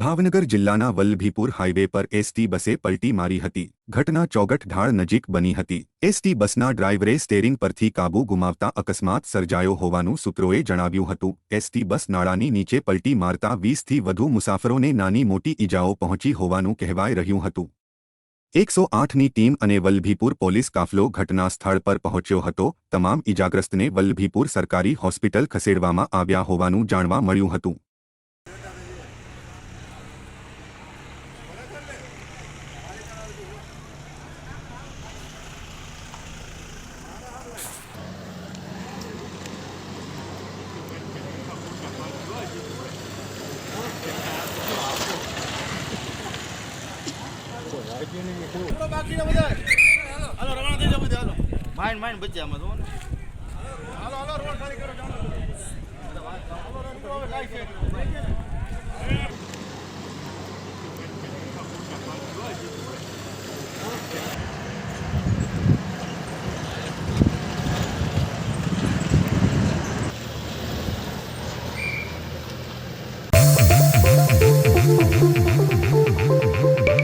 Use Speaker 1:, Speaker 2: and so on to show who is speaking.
Speaker 1: ભાવનગર જિલ્લાના વલ્લભીપુર હાઇવે પર એસટી બસે પલટી મારી હતી. ઘટના ચોગઠ ઢાળ નજીક બની હતી. એસટી બસના ડ્રાઈવરે સ્ટેરિંગ પરથી કાબુ ગુમાવતા અકસ્માત સર્જાયો હોવાનું સૂત્રોએ જણાવ્યું હતું. એસટી બસ નાળાની નીચે પલટી મારતા વીસથી વધુ મુસાફરોને નાની મોટી ઈજાઓ પહોંચી હોવાનું કહેવાઈ રહ્યું હતું. એકસો આઠની ટીમ અને વલ્લભીપુર પોલીસ કાફલો ઘટના સ્થળ પર પહોંચ્યો હતો. તમામ ઇજાગ્રસ્તને વલ્લભીપુર સરકારી હોસ્પિટલ ખસેડવામાં આવ્યા હોવાનું જાણવા મળ્યું હતું.
Speaker 2: હાલો રવાના થઈ બધા હાલો. માઇન્ડ માઇન્ડ બચ્યા આમાં ને. હાલો હાલો રોડ ખાલી કરો